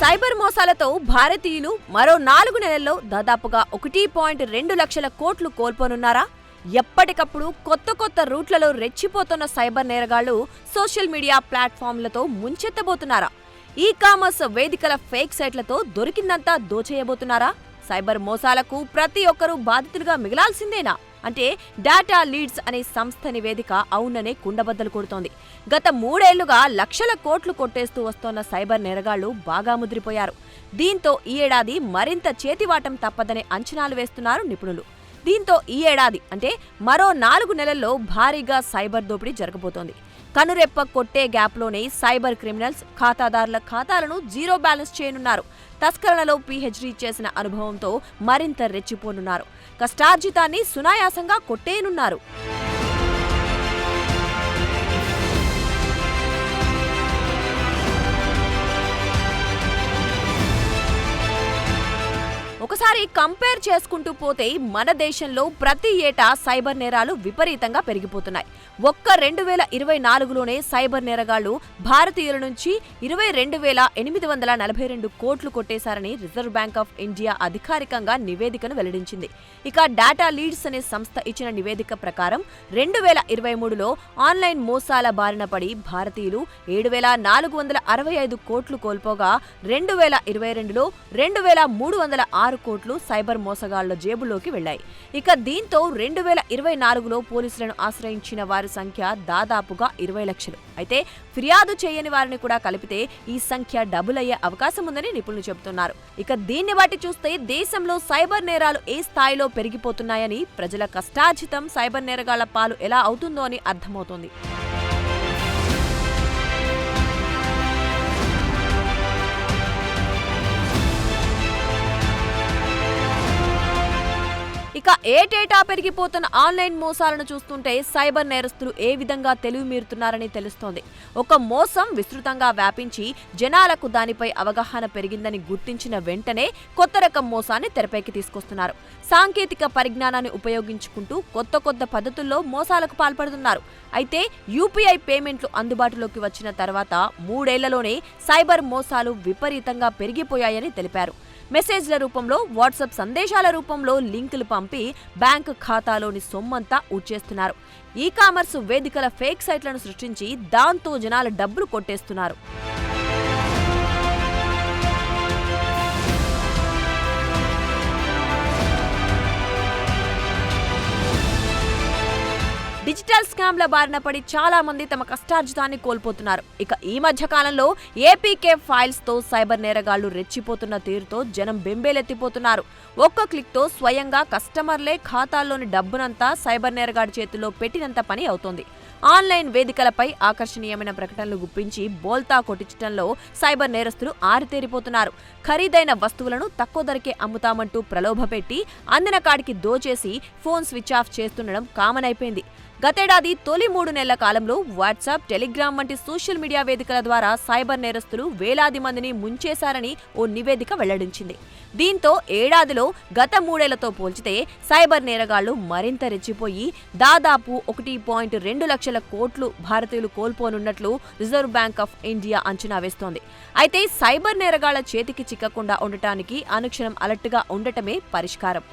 Cyber మోసాలతో భారతీయులు మరో నాలుగు నెలల్లో దాదాపుగా ఒకటి పాయింట్ రెండు లక్షల కోట్లు కోల్పోనున్నారా? ఎప్పటికప్పుడు కొత్త కొత్త రూట్లలో రెచ్చిపోతున్న సైబర్ నేరగాళ్ళు సోషల్ మీడియా ప్లాట్ఫామ్లతో ముంచెత్తబోతున్నారా? ఈ కామర్స్ వేదికల ఫేక్ సైట్లతో దొరికిందంతా దోచేయబోతున్నారా? సైబర్ మోసాలకు ప్రతి ఒక్కరూ బాధితులుగా మిగలాల్సిందేనా? అంటే డాటా లీడ్స్ అనే సంస్థ నివేదిక అవుననే కుండబద్దలు కొడుతోంది. గత మూడేళ్ళుగా లక్షల కోట్లు కొట్టేస్తూ వస్తోన్న సైబర్ నేరగాళ్ళు బాగా ముదిరిపోయారు. దీంతో ఈ ఏడాది మరింత చేతివాటం తప్పదనే అంచనాలు వేస్తున్నారు నిపుణులు. దీంతో ఈ ఏడాది అంటే మరో నాలుగు నెలల్లో భారీగా సైబర్ దోపిడీ జరగబోతోంది. కనురెప్ప కొట్టే గ్యాప్లోనే సైబర్ క్రిమినల్స్ ఖాతాదారుల ఖాతాలను జీరో బ్యాలెన్స్ చేయనున్నారు. తస్కరణలో పీహెచ్డీ చేసిన అనుభవంతో మరింత రెచ్చిపోనున్నారు. కష్టార్జితాన్ని సునాయాసంగా కొట్టేయనున్నారు. ఒకసారి కంపేర్ చేసుకుంటూ పోతే మన దేశంలో ప్రతి ఏటా సైబర్ నేరాలు విపరీతంగా పెరిగిపోతున్నాయి. ఒక్క రెండు వేల ఇరవై నాలుగులోనే సైబర్ నేరగాళ్ళు భారతీయుల నుంచి ఇరవై రెండు వేల ఎనిమిది వందల నలభై రెండు కోట్లు కొట్టేశారని రిజర్వ్ బ్యాంక్ ఆఫ్ ఇండియా అధికారికంగా నివేదికను వెల్లడించింది. ఇక డాటా లీడ్స్ అనే సంస్థ ఇచ్చిన నివేదిక ప్రకారం రెండు వేల ఇరవై మూడులో ఆన్లైన్ మోసాల బారిన పడి భారతీయులు ఏడు వేల నాలుగు వందల అరవై ఐదు కోట్లు కోల్పోగా రెండు వేల ఇరవై రెండులో రెండు వేల మూడు వందల ఆరు కోట్లు సైబర్ మోసగాళ్ళ జేబులోకి వెళ్ళాయి ఇక దీంతో రెండు వేల ఇరవై నాలుగులో పోలీసులను ఆశ్రయించిన వారి సంఖ్య దాదాపుగా ఇరవై లక్షలు. అయితే ఫిర్యాదు చేయని వారిని కూడా కలిపితే ఈ సంఖ్య డబుల్ అయ్యే అవకాశం ఉందని నిపుణులు చెబుతున్నారు. ఇక దీన్ని బట్టి చూస్తే దేశంలో సైబర్ నేరాలు ఏ స్థాయిలో పెరిగిపోతున్నాయని ప్రజల కష్టార్జితం సైబర్ నేరగాళ్ళ పాలు ఎలా అవుతుందో అని అర్థమవుతోంది. ఇక ఏటేటా పెరిగిపోతున్న ఆన్లైన్ మోసాలను చూస్తుంటే సైబర్ నేరస్తులు ఏ విధంగా తెలివి మీరుతున్నారని తెలుస్తోంది. ఒక మోసం విస్తృతంగా వ్యాపించి జనాలకు దానిపై అవగాహన పెరిగిందని గుర్తించిన వెంటనే కొత్త రకం మోసాన్ని తెరపైకి తీసుకొస్తున్నారు. సాంకేతిక పరిజ్ఞానాన్ని ఉపయోగించుకుంటూ కొత్త కొత్త పద్ధతుల్లో మోసాలకు పాల్పడుతున్నారు. అయితే యూపీఐ పేమెంట్లు అందుబాటులోకి వచ్చిన తర్వాత మూడేళ్ళలోనే సైబర్ మోసాలు విపరీతంగా పెరిగిపోయాయని తెలిపారు. మెసేజ్ల రూపంలో వాట్సాప్ సందేశాల రూపంలో లింకులు పంపి బ్యాంకు ఖాతాలోని సొమ్మంతా ఊడ్చేస్తున్నారు. ఈ కామర్స్ వేదికల ఫేక్ సైట్లను సృష్టించి దాంతో జనాల డబ్బులు కొట్టేస్తున్నారు. డిజిటల్ స్కామ్ల బారిన పడి చాలా మంది తమ కష్టార్జితాన్ని కోల్పోతున్నారు. ఇక ఈ మధ్య కాలంలో ఏపీకే ఫైల్స్తో సైబర్ నేరగాళ్ళు రెచ్చిపోతున్న తీరుతో జనం బెంబేలెత్తిపోతున్నారు. ఒక్క క్లిక్తో స్వయంగా కస్టమర్లే ఖాతాల్లోని డబ్బునంతా సైబర్ నేరగాడి చేతిలో పెట్టినంత పని అవుతోంది. ఆన్లైన్ వేదికలపై ఆకర్షణీయమైన ప్రకటనలు గుప్పించి బోల్తా కొట్టించడంలో సైబర్ నేరస్తులు ఆరితేరిపోతున్నారు. ఖరీదైన వస్తువులను తక్కువ ధరకే అమ్ముతామంటూ ప్రలోభపెట్టి అందిన కాడికి దోచేసి ఫోన్ స్విచ్ ఆఫ్ చేస్తుండడం కామన్ అయిపోయింది. గతేడాది తొలి మూడు నెలల కాలంలో వాట్సాప్ టెలిగ్రామ్ వంటి సోషల్ మీడియా వేదికల ద్వారా సైబర్ నేరస్తులు వేలాది మందిని ముంచేశారని ఓ నివేదిక వెల్లడించింది. దీంతో ఏడాదిలో గత మూడేళ్ళతో పోల్చితే సైబర్ నేరగాళ్ళు మరింత రెచ్చిపోయి దాదాపు ఒకటి పాయింట్ రెండు లక్షల కోట్లు భారతీయులు కోల్పోనున్నట్లు రిజర్వ్ బ్యాంక్ ఆఫ్ ఇండియా అంచనా వేస్తోంది. అయితే సైబర్ నేరగాళ్ళ చేతికి చిక్కకుండా ఉండటానికి అనుక్షణం అలర్ట్గా ఉండటమే పరిష్కారం.